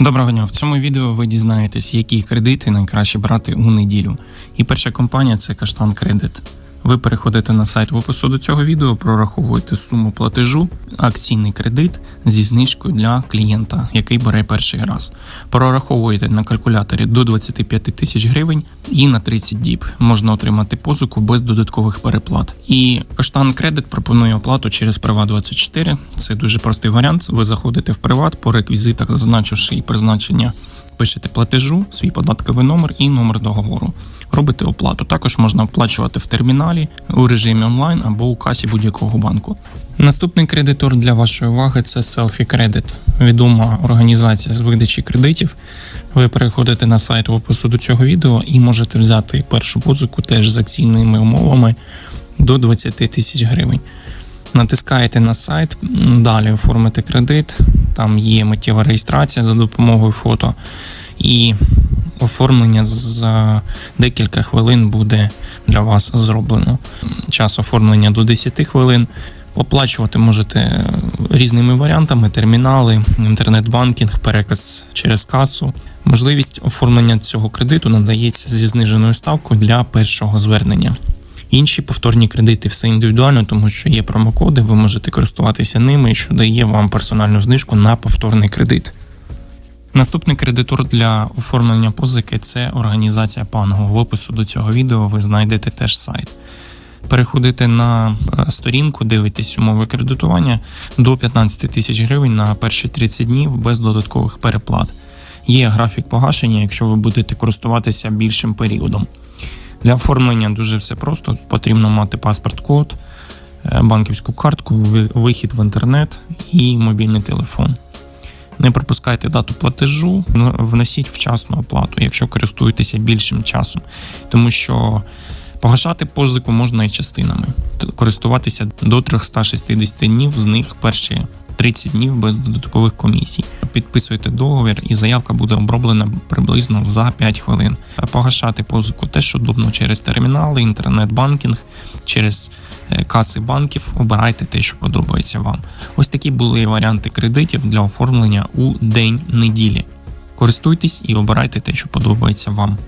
Доброго дня! В цьому відео ви дізнаєтесь, які кредити найкраще брати у неділю. І перша компанія це Каштан Кредит. Ви переходите на сайт в опису до цього відео, прораховуєте суму платежу, акційний кредит зі знижкою для клієнта, який бере перший раз. Прораховуєте на калькуляторі до 25 тисяч гривень і на 30 діб можна отримати позику без додаткових переплат. І Каштан Кредит пропонує оплату через Приват24. Це дуже простий варіант. Ви заходите в приват по реквізитах, зазначивши і призначення. Пишете платежу, свій податковий номер і номер договору. Робите оплату. Також можна оплачувати в терміналі у режимі онлайн або у касі будь-якого банку. Наступний кредитор для вашої уваги це Selfie Credit, відома організація з видачі кредитів. Ви переходите на сайт в опису до цього відео і можете взяти першу позику теж з акційними умовами до 20 тисяч гривень. Натискаєте на сайт, далі оформити кредит. Там є миттєва реєстрація за допомогою фото, і оформлення за декілька хвилин буде для вас зроблено. Час оформлення до 10 хвилин. Оплачувати можете різними варіантами: термінали, інтернет-банкінг, переказ через касу. Можливість оформлення цього кредиту надається зі зниженою ставкою для першого звернення. Інші повторні кредити все індивідуально, тому що є промокоди, ви можете користуватися ними, що дає вам персональну знижку на повторний кредит. Наступний кредитор для оформлення позики це організація Панго. В опису до цього відео ви знайдете теж сайт. Переходите на е, сторінку, дивитесь умови кредитування до 15 тисяч гривень на перші 30 днів без додаткових переплат. Є графік погашення, якщо ви будете користуватися більшим періодом. Для оформлення дуже все просто. Потрібно мати паспорт-код, е, банківську картку, вихід в інтернет і мобільний телефон. Не пропускайте дату платежу, вносіть вчасну оплату, якщо користуєтеся більшим часом, тому що погашати позику можна і частинами, користуватися до 360 днів, з них перші 30 днів без додаткових комісій. Підписуєте договір, і заявка буде оброблена приблизно за 5 хвилин. Погашати позику теж удобно через термінали, інтернет-банкінг, через е, каси банків. Обирайте те, що подобається вам. Ось такі були варіанти кредитів для оформлення у день неділі. Користуйтесь і обирайте те, що подобається вам.